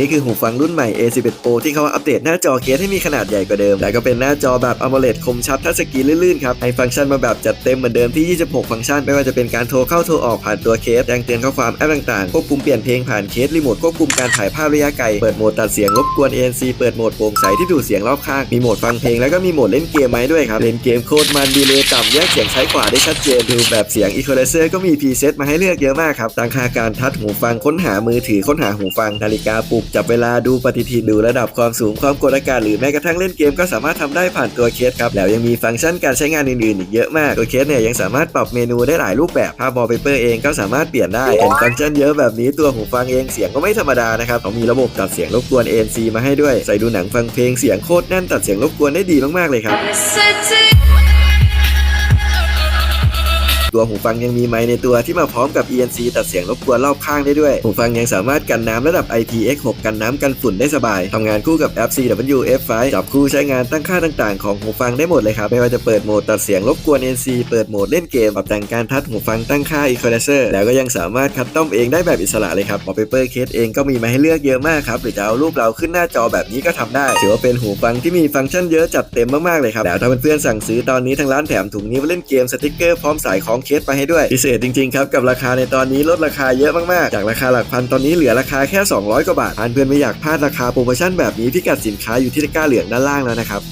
นี่คือหูฟังรุ่นใหม่ A11 Pro ที่เขาอัปเดตหน้าจอเคสให้มีขนาดใหญ่กว่าเดิม และก็เป็นหน้าจอแบบ AMOLED คมชัดทัชสกรีนลื่นๆครับ ให้ฟังก์ชันมาแบบจัดเต็มเหมือนเดิมที่ 26 ฟังก์ชัน ไม่ว่าจะเป็นการโทรเข้าโทรออกผ่านตัวเคสแจ้งเตือนข้อความแอปต่างๆ ควบคุมเปลี่ยนเพลงผ่านเคสรีโมทควบคุมการถ่ายภาพระยะไกล เปิดโหมดตัดเสียงรบกวน ANC เปิดโหมดโปร่งใสที่ดูดเสียงรอบข้าง มีโหมดฟังเพลงแล้วก็มีโหมดเล่นเกมไหมด้วยครับ เล่นเกมโคตรมันดีเลย์ต่ำแยกเสียงซ้ายขวาได้ชัดเจนดูแบบเสียง Equalizer ก็มีพรีเซตมาให้เลือกเยอะมากครับตั้งค่าการทัดหูฟังค้นหามือถือค้นหาหูฟังนาฬิกาปลุกจับเวลาดูปฏิทินดูระดับความสูงความกดอากาศหรือแม้กระทั่งเล่นเกมก็สามารถทำได้ผ่านตัวเคสครับ แล้วยังมีฟังก์ชันการใช้งานอื่นๆอีกเยอะมากตัวเคสเนี่ยยังสามารถปรับเมนูได้หลายรูปแบบภาพบอลเปเปอร์เองก็สามารถเปลี่ยนได้เห็นฟังก์ชันเยอะแบบนี้ตัวหูฟังเองเสียงก็ไม่ธรรมดานะครับเขามีระบบตัดเสียงรบกวน ANC มาให้ด้วยใส่ดูหนังฟังเพลงเสียงโคตรแน่นตัดเสียงรบกวนได้ดีมากๆเลยครับ ตัวหูฟังยังมีไมค์ในตัวที่มาพร้อมกับ ENC ตัดเสียงรบกวนรอบข้างได้ด้วย หูฟังยังสามารถกันน้ำระดับ IPX6 กันน้ำกันฝุ่นได้สบายทำงานคู่กับแอป CW F5 จับคู่ใช้งานตั้งค่าต่างๆ ของหูฟังได้หมดเลยครับ ไม่ว่าจะเปิดโหมดตัดเสียงรบกวน NC เปิดโหมดเล่นเกมปรับแต่งการทัดหูฟังตั้งค่า Equalizer แล้วก็ยังสามารถคัสตอมเองได้แบบอิสระเลยครับ Wallpaper Case เองก็มีมาให้เลือกเยอะมากครับหรือจะเอารูปเราขึ้นหน้าจอแบบนี้ก็ทำได้ ถือว่าเป็นหูฟังที่มีฟังก์ชันเยอะจัดเต็มมากๆเลยครับแล้วถ้าเพื่อนๆสั่งซื้อตอนนี้ทางร้านแถมถุงนี้ไว้เล่นเกมสติกเกอร์พร้อมสายคล้องเคสไปให้ด้วย พิเศษจริงๆครับกับราคาในตอนนี้ลดราคาเยอะมากๆ จากราคาหลักพันตอนนี้เหลือราคาแค่ 200 กว่าบาทหากเพื่อนไม่อยากพลาดราคาโปรโมชั่นแบบนี้พิกัดสินค้าอยู่ที่ตะกร้าเหลืองด้านล่างแล้วนะครับ